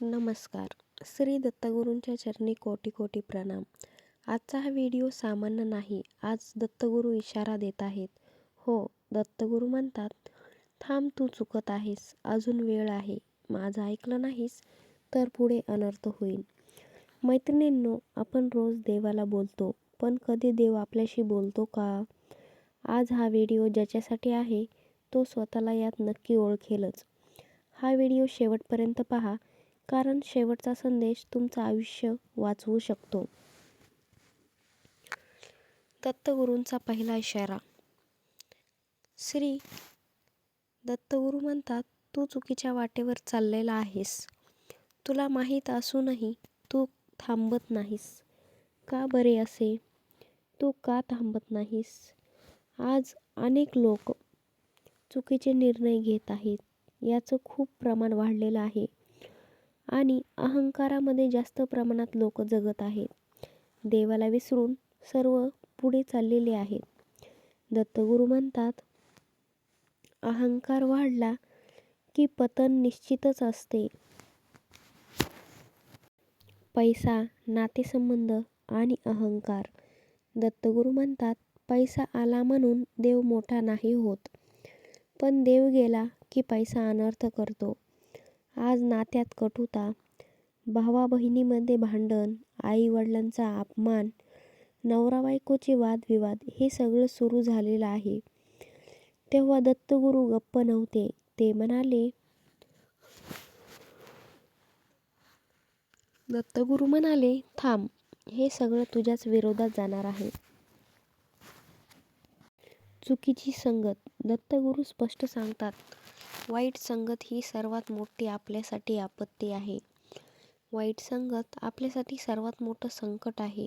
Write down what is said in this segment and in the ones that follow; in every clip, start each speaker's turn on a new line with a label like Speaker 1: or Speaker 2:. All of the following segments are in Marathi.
Speaker 1: नमस्कार. श्री दत्तगुरूंच्या चरणी कोटी कोटी प्रणाम. आजचा हा व्हिडिओ सामान्य नाही आज दत्तगुरू इशारा देत आहेत. हो दत्तगुरू म्हणतात थांब तू चुकत आहेस अजून वेळ आहे. माझं ऐकलं नाहीस तर पुढे अनर्थ होईल. मैत्रिणींनो आपण रोज देवाला बोलतो पण कधी देव आपल्याशी बोलतो का? आज हा व्हिडिओ ज्याच्यासाठी आहे तो स्वतःला यात नक्की ओळखेलच. हा व्हिडिओ शेवटपर्यंत पहा कारण शेवटचा संदेश तुमचं आयुष्य वाचवू शकतो. दत्तगुरूंचा पहिला इशारा. श्री दत्तगुरू म्हणतात तू चुकीच्या वाटेवर चाललेला आहेस. तुला माहीत असूनही तू थांबत नाहीस. का बरे असे? तू का थांबत नाहीस? आज अनेक लोक चुकीचे निर्णय घेत आहेत. याचं खूप प्रमाण वाढलेलं आहे. आणि अहंकारामध्ये जास्त प्रमाणात लोक जगत आहेत. देवाला विसरून सर्व पुढे चाललेले आहेत. दत्तगुरू म्हणतात अहंकार वाढला की पतन निश्चितच असते. पैसा नातेसंबंध आणि अहंकार. दत्तगुरू म्हणतात पैसा आला म्हणून देव मोठा नाही होत. पण देव गेला की पैसा अनर्थ करतो. आज नात्यात कटुता भावा बहिणीमध्ये भांडण आई वडिलांचा अपमान नवरा बायकोचे वादविवाद हे सगळं सुरू झालेलं आहे. तेव्हा दत्तगुरू गप्प नव्हते. ते म्हणाले दत्तगुरू म्हणाले थांब हे सगळं तुझ्याच विरोधात जाणार आहे. चुकीची संगत. दत्तगुरू स्पष्ट सांगतात वाईट संगत ही सर्वात मोठी आपल्यासाठी आपत्ती आहे. वाईट संगत आपल्यासाठी सर्वात मोठं संकट आहे.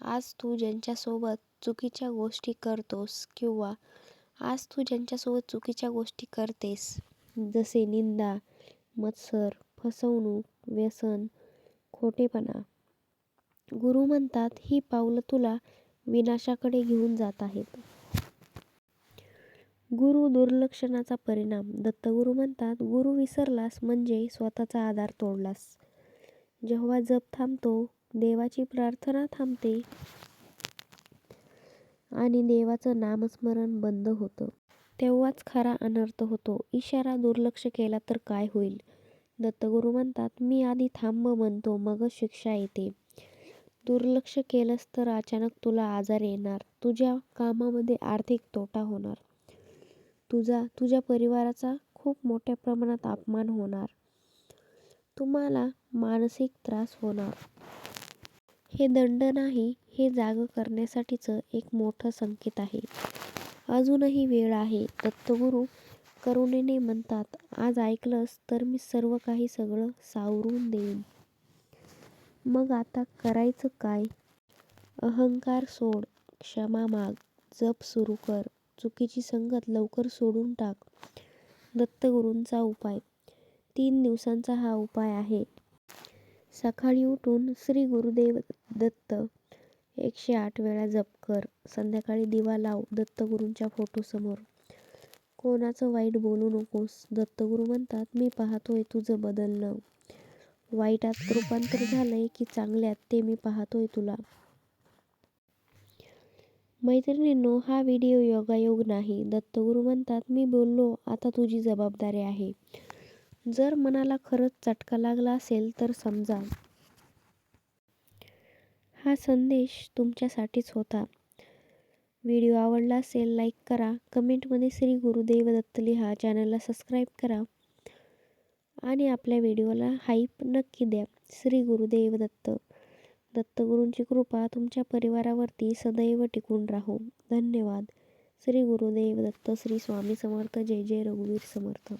Speaker 1: आज तू ज्यांच्यासोबत चुकीच्या गोष्टी करतोस किंवा आज तू ज्यांच्यासोबत चुकीच्या गोष्टी करतेस जसे निंदा मत्सर फसवणूक व्यसन खोटेपणा गुरु म्हणतात ही पावलं तुला विनाशाकडे घेऊन जात आहेत. गुरु दुर्लक्षणाचा परिणाम. दत्तगुरू म्हणतात गुरु विसरलास म्हणजे स्वतःचा आधार तोडलास. जेव्हा जप थांबतो देवाची प्रार्थना थांबते आणि देवाचं नामस्मरण बंद होतं. तेव्हाच खरा अनर्थ होतो. इशारा दुर्लक्ष केला तर काय होईल दत्तगुरू म्हणतात मी आधी थांब म्हणतो मग शिक्षा येते. दुर्लक्ष केलंस तर अचानक तुला आजार येणार. तुझ्या कामामध्ये आर्थिक तोटा होणार. तुझा तुझ्या परिवाराचा खूप मोठ्या प्रमाणात अपमान होणार. तुम्हाला मानसिक त्रास होणार. हे दंड नाही हे जाग करण्यासाठीचं एक मोठं संकेत आहे. अजूनही वेळ आहे. दत्तगुरू करुणेने म्हणतात आज ऐकलंस तर मी सर्व काही सगळं सावरून देईन. मग आता करायचं काय? अहंकार सोड क्षमा माग जप सुरू कर. चुकीची संगत लवकर सोडून टाक. दत्तगुरूंचा उपाय. तीन दिवसांचा हा उपाय आहे. सकाळी उठून श्री गुरुदेव दत्त एकशे आठ वेळा जप कर. संध्याकाळी दिवा लाव दत्तगुरूंच्या फोटोसमोर. कोणाचं वाईट बोलू नकोस. दत्तगुरू म्हणतात मी पाहतोय तुझं बदलणं. वाईटात रूपांतर झालंय की चांगल्यात ते मी पाहतोय तुला. मैत्रिणींनो हा व्हिडिओ योगायोग नाही. दत्तगुरू म्हणतात मी बोललो आता तुझी जबाबदारी आहे. जर मनाला खरंच चटका लागला असेल तर समजा. हा संदेश तुमच्यासाठीच होता. व्हिडिओ आवडला असेल लाईक करा. कमेंटमध्ये श्री गुरुदेव दत्त लिहा. चॅनलला सबस्क्राईब करा. आणि आपल्या व्हिडिओला हाईप नक्की द्या. श्री गुरुदेव दत्त. दत्तगुरूंची कृपा तुमच्या परिवारावरती सदैव टिकून राहो. धन्यवाद. श्री गुरुदेव दत्त श्री स्वामी समर्थ जय जय रघुवीर समर्थ.